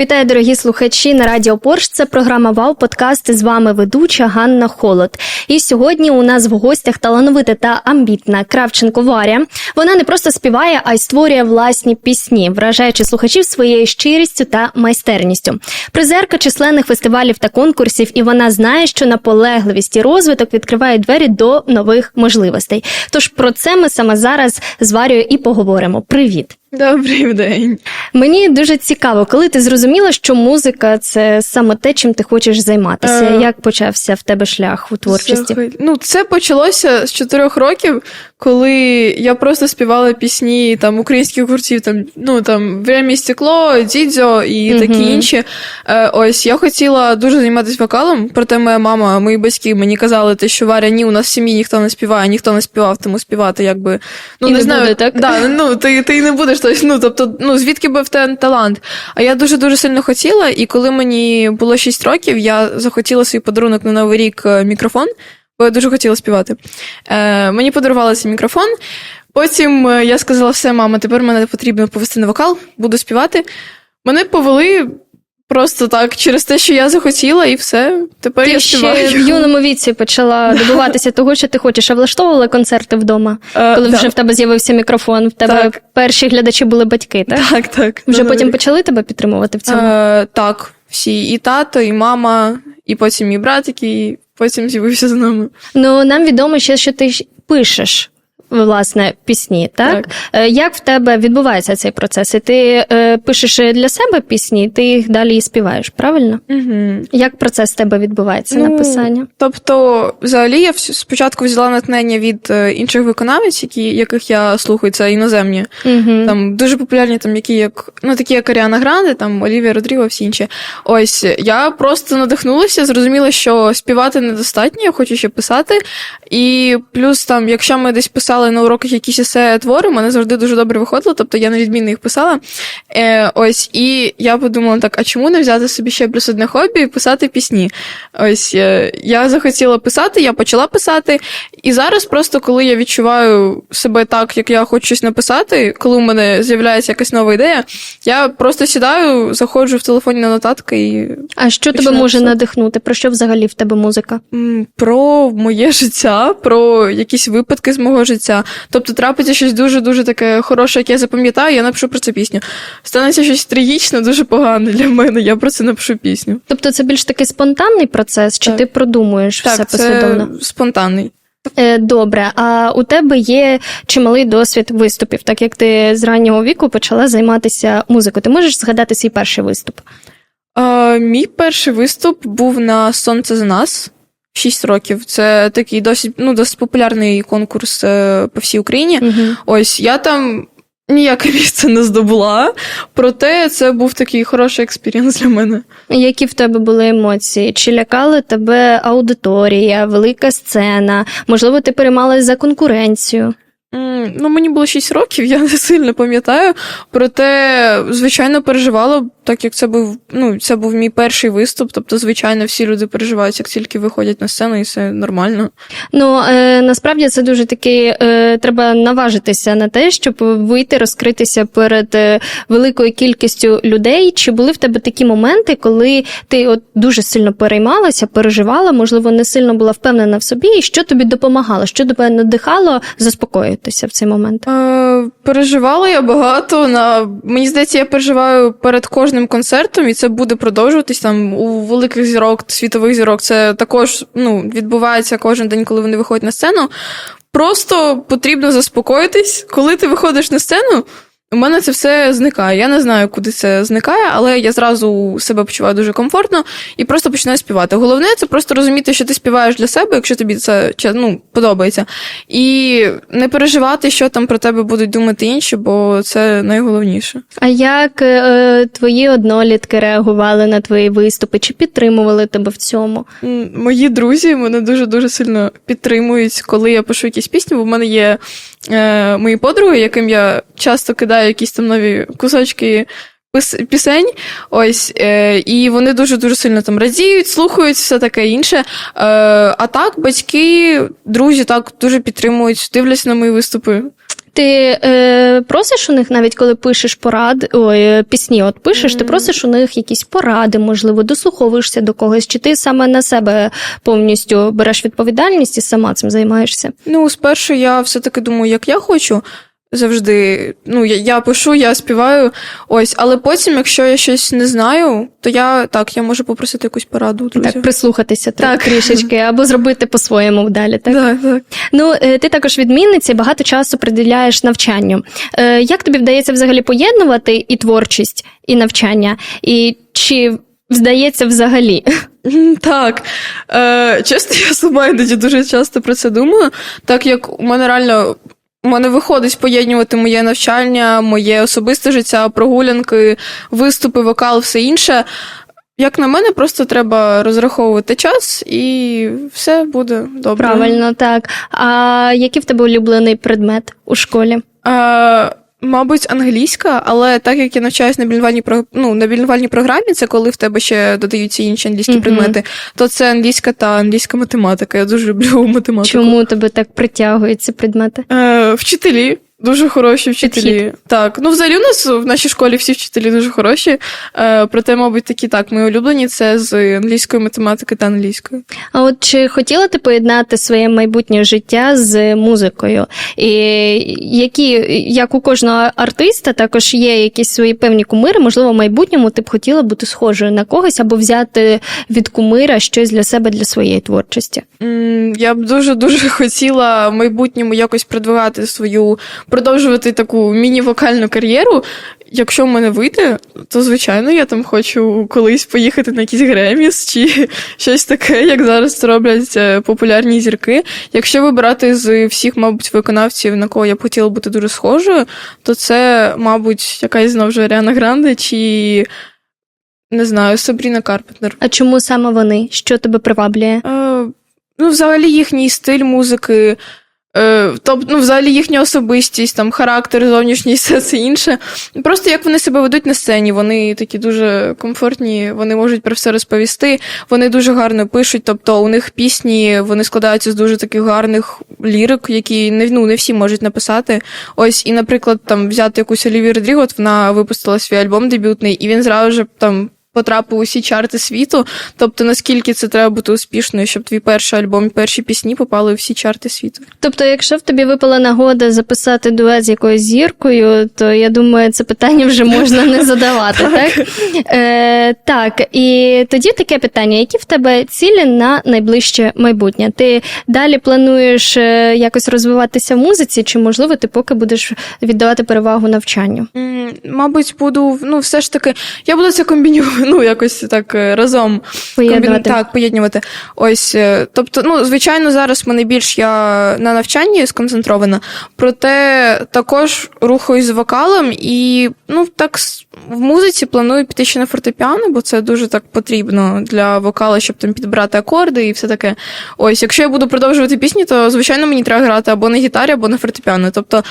Вітаю, дорогі слухачі на Радіо Порш. Це програма Вау Подкаст. З вами ведуча Ганна Холод. І сьогодні у нас в гостях талановита та амбітна Кравченко Варя. Вона не просто співає, а й створює власні пісні, вражаючи слухачів своєю щирістю та майстерністю. Призерка численних фестивалів та конкурсів, і вона знає, що наполегливість і розвиток відкривають двері до нових можливостей. Тож про це ми саме зараз з Варією і поговоримо. Привіт! Добрий день. Мені дуже цікаво, коли ти зрозуміла, що музика це саме те, чим ти хочеш займатися. Е, Як почався в тебе шлях у творчості? Слухай, Ну, це почалося з чотирьох років, коли я просто співала пісні там українських гуртів, там ну там «Время і стекло, Дідзьо і Мгм. такі інші. Е, ось я хотіла дуже займатися вокалом, проте моя мама, мої батьки мені казали, те, що Варя, ні, у нас в сім'ї ніхто не співає, ніхто не співав, тому співати якби. Ну І не, не знаю, так? Да, ну ти, ти не будеш тобто, ну, тобто, ну звідки би в тебе талант? А я дуже дуже сильно хотіла, і коли мені було 6 років, я захотіла свій подарунок на новий рік е, мікрофон, бо я дуже хотіла співати. Е, мені подарували цей мікрофон. Потім е, я сказала: все, мама, тепер мене потрібно повести на вокал, буду співати. Мене повели просто так, через те, що я захотіла, і все. Тепер Ти я ще співаю. в юному віці почала добуватися того, що ти хочеш, а влаштовувала концерти вдома, Е, коли да. вже в тебе з'явився мікрофон. В тебе Так. перші глядачі були батьки, так? Так, так. Вже потім почали тебе підтримувати в цьому. Е, так, всі. І тато, і мама, і потім мій братик, і потім з'явився з нами. Ну нам відомо ще, що ти ж пишеш. Власне, пісні, так? Так. Е, Як в тебе відбувається цей процес? І ти е, пишеш для себе пісні, ти їх далі і співаєш, правильно? Угу. Як процес в тебе відбувається Ну, написання? Тобто, взагалі, я спочатку взяла натхнення від е, інших виконавець, які, яких я слухаю, це іноземні. Угу. Там дуже популярні, там які як ну такі як Аріана Гранде, там Олівія Родріго, всі інші. Ось я просто надихнулася, зрозуміла, що співати недостатньо, я хочу ще писати. І плюс там, якщо ми десь писали на уроках якісь есе твори, у мене завжди дуже добре виходило, тобто я невідмінно їх писала. Е, ось, і я подумала так: а чому не взяти собі ще плюс одне хобі і писати пісні? Ось е, я захотіла писати, я почала писати. І зараз, просто коли я відчуваю себе так, як я хочу щось написати, коли у мене з'являється якась нова ідея, я просто сідаю, заходжу в телефонні на нотатки і А що тебе може писати. надихнути? Про що взагалі в тебе музика? про моє життя, про якісь випадки з мого життя. Тобто трапиться щось дуже-дуже таке хороше, яке я запам'ятаю, я напишу про це пісню. Станеться щось трагічне, дуже погане для мене. Я про це напишу пісню. Тобто це більш такий спонтанний процес, чи Так. ти продумуєш все Так, це послідовно? спонтанний. Е, Добре, а у тебе є чималий досвід виступів, так як ти з раннього віку почала займатися музикою. Ти можеш згадати свій перший виступ? А, мій перший виступ був на Сонце за нас. 6 років. Це такий досить, ну, досить популярний конкурс е, по всій Україні. Угу. Ось я там ніяке місце не здобула, проте це був такий хороший експірієнс для мене. Які в тебе були емоції? Чи лякала тебе аудиторія, велика сцена? Можливо, ти переймалась за конкуренцію? Ну, мені було 6 років, я не сильно пам'ятаю. Проте, звичайно, переживала, так як це був, ну, це був мій перший виступ. Тобто, звичайно, всі люди переживають, як тільки виходять на сцену, і це нормально. Ну е, насправді це дуже такий, е, треба наважитися на те, щоб вийти, розкритися перед е, великою кількістю людей. Чи були в тебе такі моменти, коли ти от дуже сильно переймалася, переживала, можливо, не сильно була впевнена в собі, і що тобі допомагало, що тебе надихало заспокоїтися в цей момент? Е, переживала я багато. На мені здається, я переживаю перед кожним концертом, і це буде продовжуватись там у великих зірок, світових зірок. Це також ну, відбувається кожен день, коли вони виходять на сцену. Просто потрібно заспокоїтись, коли ти виходиш на сцену. У мене це все зникає. Я не знаю, куди це зникає, але я зразу себе почуваю дуже комфортно і просто починаю співати. Головне це просто розуміти, що ти співаєш для себе, якщо тобі це ну, подобається. І не переживати, що там про тебе будуть думати інші, бо це найголовніше. А як е, твої однолітки реагували на твої виступи? Чи підтримували тебе в цьому? Мої друзі мене дуже дуже сильно підтримують, коли я пишу якісь пісні. Бо в мене є е, мої подруги, яким я часто кидаю якісь там нові кусочки пісень. Ось, е, і вони дуже дуже сильно там радіють, слухають, все таке інше. Е, а так, батьки, друзі так дуже підтримують, дивляться на мої виступи. Ти е, просиш у них, навіть коли пишеш поради, ой, е, пісні, от пишеш, ти просиш у них якісь поради, можливо, дослуховуєшся до когось, чи ти саме на себе повністю береш відповідальність і сама цим займаєшся? Ну, спершу я все-таки думаю, як я хочу. Завжди, ну, я, я пишу, я співаю, ось, але потім, якщо я щось не знаю, то я так, я можу попросити якусь пораду у друзів. Так, прислухатися так. Так. трішечки, або зробити по-своєму далі. Так? так, так. Ну, е, ти також відмінниця, і багато часу приділяєш навчанню. Е, Як тобі вдається взагалі поєднувати і творчість, і навчання? І чи вдається взагалі? Так. Е, чесно, я сама іноді дуже часто про це думаю, так як у мене реально. У мене виходить поєднувати моє навчання, моє особисте життя, прогулянки, виступи, вокал, все інше. Як на мене, просто треба розраховувати час і все буде добре. Правильно, так. А який в тебе улюблений предмет у школі? Е, мабуть, англійська, але так як я навчаюсь на більнувальній про- ну, на більнувальній програмі, це коли в тебе ще додаються інші англійські Мгм. предмети, то це англійська та англійська математика. Я дуже люблю математику. Чому тебе так притягують ці предмети? Е, вчителі. Дуже хороші вчителі. Підхід. Так, ну взагалі у нас в нашій школі всі вчителі дуже хороші. Е, проте, мабуть, такі так, мої улюблені це з англійської математики та англійської. А от чи хотіла ти поєднати своє майбутнє життя з музикою? І які, як у кожного артиста, також є якісь свої певні кумири, можливо, в майбутньому ти б хотіла бути схожою на когось або взяти від кумира щось для себе для своєї творчості? Я б дуже дуже хотіла в майбутньому якось продвигати свою, продовжувати таку міні-вокальну кар'єру. Якщо в мене вийде, то звичайно я там хочу колись поїхати на якийсь Греміс чи щось таке, як зараз це роблять е, популярні зірки. Якщо вибирати з всіх, мабуть, виконавців, на кого я б хотіла бути дуже схожою, то це, мабуть, якась знову ж Аріана Гранде чи не знаю, Сабріна Карпентер. А чому саме вони? Що тебе приваблює? Е, ну, взагалі їхній стиль музики, тобто, ну, взагалі їхня особистість, там, характер, зовнішність, все це інше. Просто як вони себе ведуть на сцені, вони такі дуже комфортні, вони можуть про все розповісти, вони дуже гарно пишуть, тобто у них пісні вони складаються з дуже таких гарних лірик, які не, ну, не всі можуть написати. Ось, і, наприклад, там взяти якусь Олівію Родріго, от вона випустила свій альбом дебютний, і він зразу ж там. Потрапив у усі чарти світу. Тобто, наскільки це треба бути успішною, щоб твій перший альбом, перші пісні попали у всі чарти світу. Тобто, якщо в тобі випала нагода записати дует з якоюсь зіркою, то я думаю, це питання вже можна не задавати, так? Е, так, і тоді таке питання: які в тебе цілі на найближче майбутнє? Ти далі плануєш е, якось розвиватися в музиці, чи можливо ти поки будеш віддавати перевагу навчанню? Мабуть, буду, ну, все ж таки, я буду це комбінювати, ну, якось так е, разом Поєднувати? Комбін- Так, поєднувати. Ось, е, тобто, ну, звичайно, зараз мене більш я на навчанні сконцентрована, проте також рухаюсь з вокалом і ну, так в музиці планую піти ще на фортепіано, бо це дуже так потрібно для вокала, щоб там підбирати акорди і все таке. Ось, якщо я буду продовжувати пісні, то звичайно мені треба грати або на гітарі, або на фортепіано. Тобто,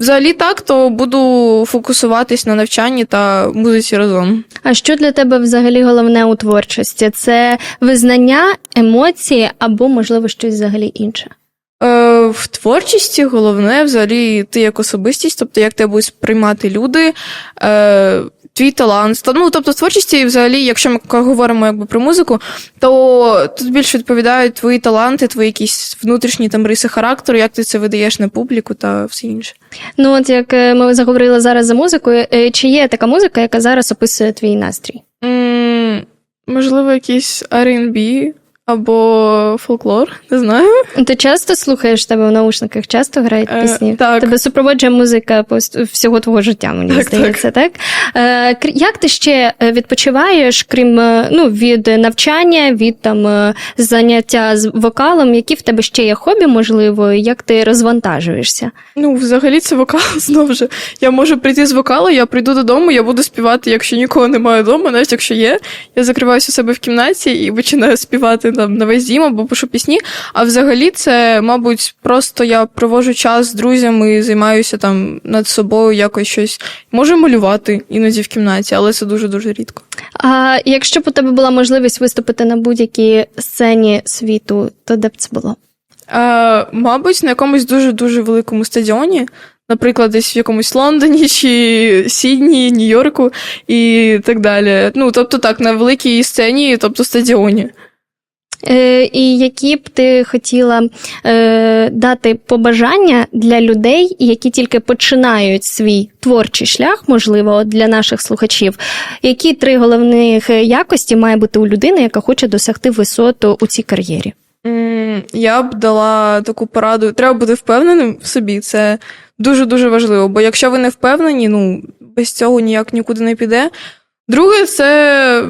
взагалі так, то буду фокусуватись на навчанні та музиці разом. А що для тебе взагалі головне у творчості? Це визнання, емоції або, можливо, щось взагалі інше? Е, в творчості головне взагалі ти як особистість, тобто як тебе будуть сприймати люди, е, твій талант. Ну, тобто, в творчості, взагалі, якщо ми говоримо якби про музику, то тут більше відповідають твої таланти, твої якісь внутрішні там риси характеру, як ти це видаєш на публіку та все інше. Ну, от як е, ми заговорили зараз за музикою, е, чи є така музика, яка зараз описує твій настрій? м можливо, якийсь R&B або фольклор, не знаю. Ти часто слухаєш тебе в наушниках, часто грають Е, пісні? так. Тебе супроводжує музика всього твого життя, мені Так, здається, так? Е, як ти ще е, відпочиваєш, крім е, ну, від навчання, від там е, заняття з вокалом, які в тебе ще є хобі, можливо, і як ти розвантажуєшся? Ну, взагалі, це вокал знову ж. Я можу прийти з вокалу, я прийду додому, я буду співати, якщо нікого немає вдома, навіть якщо є. Я закриваюся у себе в кімнаті і починаю співати там на весь дім або пишу пісні. А взагалі, це, мабуть, просто я проводжу час з друзями, і займаюся там над собою якось щось. Можу малювати іноді в кімнаті, але це дуже-дуже рідко. А якщо б у тебе була можливість виступити на будь-якій сцені світу, то де б це було? Е, мабуть, на якомусь дуже-дуже великому стадіоні. наприклад, десь в якомусь Лондоні чи Сідні, Нью-Йорку і так далі. Ну, тобто так, на великій сцені, тобто стадіоні. Е, і які б ти хотіла е, дати побажання для людей, які тільки починають свій творчий шлях, можливо, для наших слухачів, які три головних якості має бути у людини, яка хоче досягти висоту у цій кар'єрі? Я б дала таку пораду. Треба бути впевненим в собі. Це дуже-дуже важливо. Бо якщо ви не впевнені, ну без цього ніяк нікуди не піде. Друге, це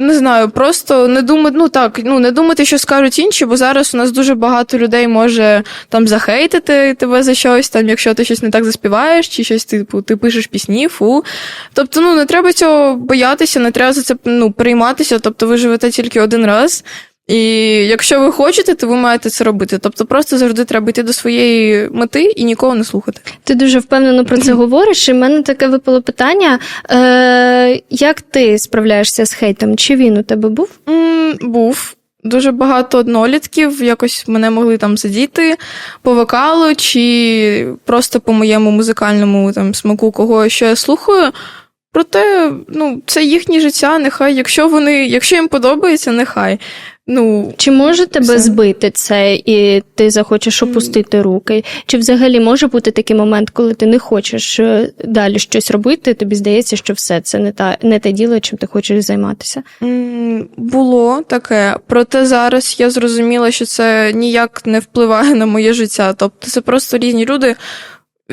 не знаю, просто не думати, ну так, ну не думати, що скажуть інші, бо зараз у нас дуже багато людей може там захейтити тебе за щось, там, якщо ти щось не так заспіваєш, чи щось типу, ти пишеш пісні, фу. Тобто, ну не треба цього боятися, не треба за це ну, прийматися. Тобто, ви живете тільки один раз. І якщо ви хочете, то ви маєте це робити. Тобто, просто завжди треба йти до своєї мети і нікого не слухати. Ти дуже впевнено про це говориш. І в мене таке випало питання: е, як ти справляєшся з хейтом? Чи він у тебе був? М, був. Дуже багато однолітків, якось мене могли там задіти по вокалу, чи просто по моєму музикальному там смаку, кого що я слухаю. Проте, ну, це їхнє життя, нехай, якщо вони, якщо їм подобається, нехай. Ну, Чи може тебе Все. збити це, і ти захочеш опустити руки? Чи взагалі може бути такий момент, коли ти не хочеш е, далі щось робити? Тобі здається, що все це не та не те діло, чим ти хочеш займатися? Було таке, проте зараз я зрозуміла, що це ніяк не впливає на моє життя. Тобто це просто різні люди,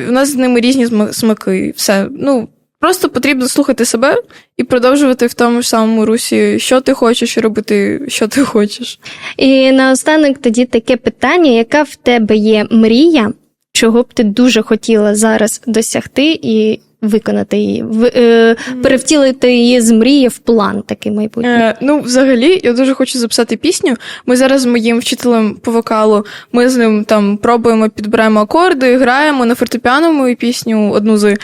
у нас з ними різні смаки. Все. Ну, просто потрібно слухати себе і продовжувати в тому ж самому русі, що ти хочеш, робити, що ти хочеш. І наостанок тоді таке питання: яка в тебе є мрія, чого б ти дуже хотіла зараз досягти і виконати її, в, е, перевтілити її з мрії в план такий майбутній? Е, ну, взагалі, я дуже хочу записати пісню. Ми зараз з моїм вчителем по вокалу, ми з ним там пробуємо, підбираємо акорди, граємо на фортепіано мою пісню одну з.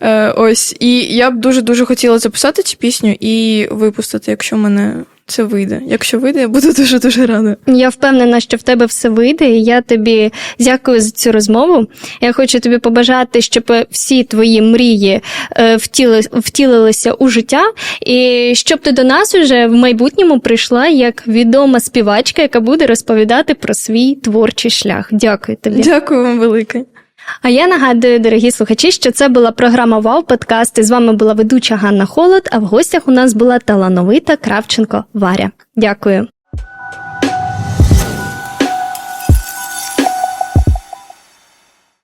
Е, ось. І я б дуже-дуже хотіла записати цю пісню і випустити, якщо мене це вийде. Якщо вийде, я буду дуже-дуже рада. Я впевнена, що в тебе все вийде, і я тобі дякую за цю розмову. Я хочу тобі побажати, щоб всі твої мрії е, втіли, втілилися у життя, і щоб ти до нас уже в майбутньому прийшла як відома співачка, яка буде розповідати про свій творчий шлях. Дякую тобі. Дякую вам велике. А я нагадую, дорогі слухачі, що це була програма Вау Подкаст. І з вами була ведуча Ганна Холод. А в гостях у нас була талановита Кравченко Варя. Дякую.